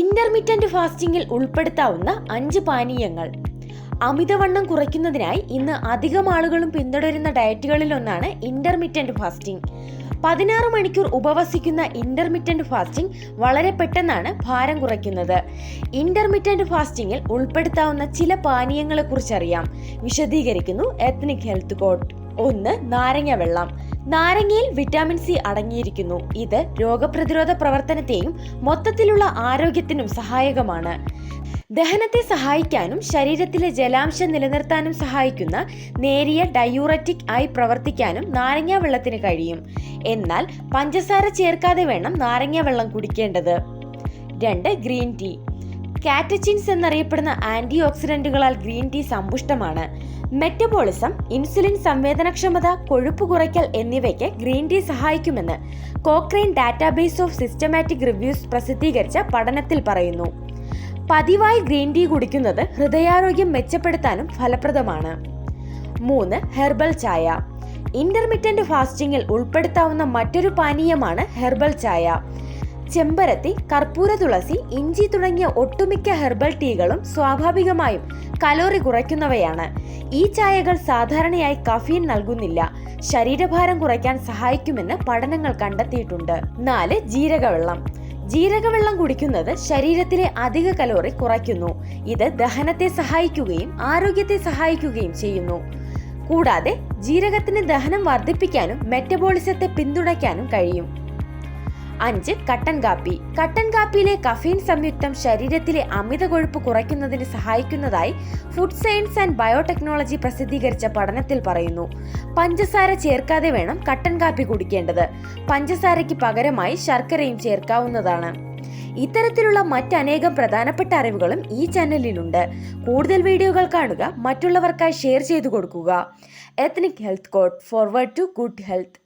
ഇന്റർമീഡിയന്റ് ഫാസ്റ്റിംഗിൽ ഉൾപ്പെടുത്താവുന്ന അഞ്ച് പാനീയങ്ങൾ. അമിതവണ്ണം കുറയ്ക്കുന്നതിനായി ഇന്ന് അധികം ആളുകളും പിന്തുടരുന്ന ഡയറ്റുകളിലൊന്നാണ് ഇന്റർമീഡിയറ്റ് ഫാസ്റ്റിംഗ്. പതിനാറ് മണിക്കൂർ ഉപവസിക്കുന്ന ഇന്റർമിറ്റന്റ് ഫാസ്റ്റിംഗ് വളരെ പെട്ടെന്നാണ് ഭാരം കുറയ്ക്കുന്നത്. ഇന്റർമിറ്റന്റ് ഫാസ്റ്റിംഗിൽ ഉൾപ്പെടുത്താവുന്ന ചില പാനീയങ്ങളെക്കുറിച്ച് അറിയാം വിശദീകരിക്കുന്നു എത്നിക് ഹെൽത്ത് കോട്ട് ഒന്ന് നാരങ്ങ വെള്ളം. നാരങ്ങയിൽ വിറ്റാമിൻ സി അടങ്ങിയിരിക്കുന്നു. ഇത് രോഗപ്രതിരോധ പ്രവർത്തനത്തെയും മൊത്തത്തിലുള്ള ആരോഗ്യത്തിനും സഹായകമാണ്. ദഹനത്തെ സഹായിക്കാനും ശരീരത്തിലെ ജലാംശം നിലനിർത്താനും സഹായിക്കുന്ന നേരിയ ഡയൂററ്റിക് ആയി പ്രവർത്തിക്കാനും നാരങ്ങ വെള്ളത്തിന് കഴിയും. എന്നാൽ പഞ്ചസാര ചേർക്കാതെ വേണം നാരങ്ങ വെള്ളം കുടിക്കേണ്ടത്. രണ്ട് ഗ്രീൻ ടീ. കാറ്റച്ചിൻസ് എന്നറിയപ്പെടുന്ന ആന്റി ഓക്സിഡന്റുകളാൽ ഗ്രീൻ ടീ സമ്പുഷ്ടമാണ്. മെറ്റബോളിസം ഇൻസുലിൻ സംവേദനക്ഷമത കൊഴുപ്പ് കുറയ്ക്കൽ എന്നിവയ്ക്ക് ഗ്രീൻ ടീ സഹായിക്കുമെന്ന് Cochrane database of systematic reviews പ്രസിദ്ധീകരിച്ച പഠനത്തിൽ പറയുന്നു. പതിവായി ഗ്രീൻ ടീ കുടിക്കുന്നത് ഹൃദയാരോഗ്യം മെച്ചപ്പെടുത്താനും ഫലപ്രദമാണ്. മൂന്ന് ഹെർബൽ ചായ. ഇന്റർമിറ്റന്റ് ഫാസ്റ്റിംഗിൽ ഉൾപ്പെടുത്താവുന്ന മറ്റൊരു പാനീയമാണ് ഹെർബൽ ചായ. ചെമ്പരത്തി കർപ്പൂര തുളസി ഇഞ്ചി തുടങ്ങിയ ഒട്ടുമിക്ക ഹെർബൽ ടീകളും സ്വാഭാവികമായും കലോറി കുറയ്ക്കുന്നവയാണ്. ഈ ചായകൾ സാധാരണയായി കഫീൻ നൽകുന്നില്ല. ശരീരഭാരം കുറയ്ക്കാൻ സഹായിക്കുമെന്ന് പഠനങ്ങൾ കണ്ടെത്തിയിട്ടുണ്ട്. നാല് ജീരകവെള്ളം. ജീരകവെള്ളം കുടിക്കുന്നത് ശരീരത്തിലെ അധിക കലോറി കുറയ്ക്കുന്നു. ഇത് ദഹനത്തെ സഹായിക്കുകയും ആരോഗ്യത്തെ സഹായിക്കുകയും ചെയ്യുന്നു. കൂടാതെ ജീരകത്തിന് ദഹനം വർദ്ധിപ്പിക്കാനും മെറ്റബോളിസത്തെ പിന്തുണയ്ക്കാനും കഴിയും. അഞ്ച് കട്ടൻ കാപ്പി. കട്ടൻ കാപ്പിയിലെ കഫീൻ സംയുക്തം ശരീരത്തിലെ അമിത കൊഴുപ്പ് കുറയ്ക്കുന്നതിന് സഹായിക്കുന്നതായി ഫുഡ് സയൻസ് ആൻഡ് ബയോടെക്നോളജി പ്രസിദ്ധീകരിച്ച പഠനത്തിൽ പറയുന്നു. പഞ്ചസാര ചേർക്കാതെ വേണം കട്ടൻ കാപ്പി കുടിക്കേണ്ടത്. പഞ്ചസാരയ്ക്ക് പകരമായി ശർക്കരയും ചേർക്കാവുന്നതാണ്. ഇത്തരത്തിലുള്ള മറ്റനേകം പ്രധാനപ്പെട്ട അറിവുകളും ഈ ചാനലിലുണ്ട്. കൂടുതൽ വീഡിയോകൾ കാണുക മറ്റുള്ളവർക്കായി ഷെയർ ചെയ്തു കൊടുക്കുക. Ethnic health code forward to good health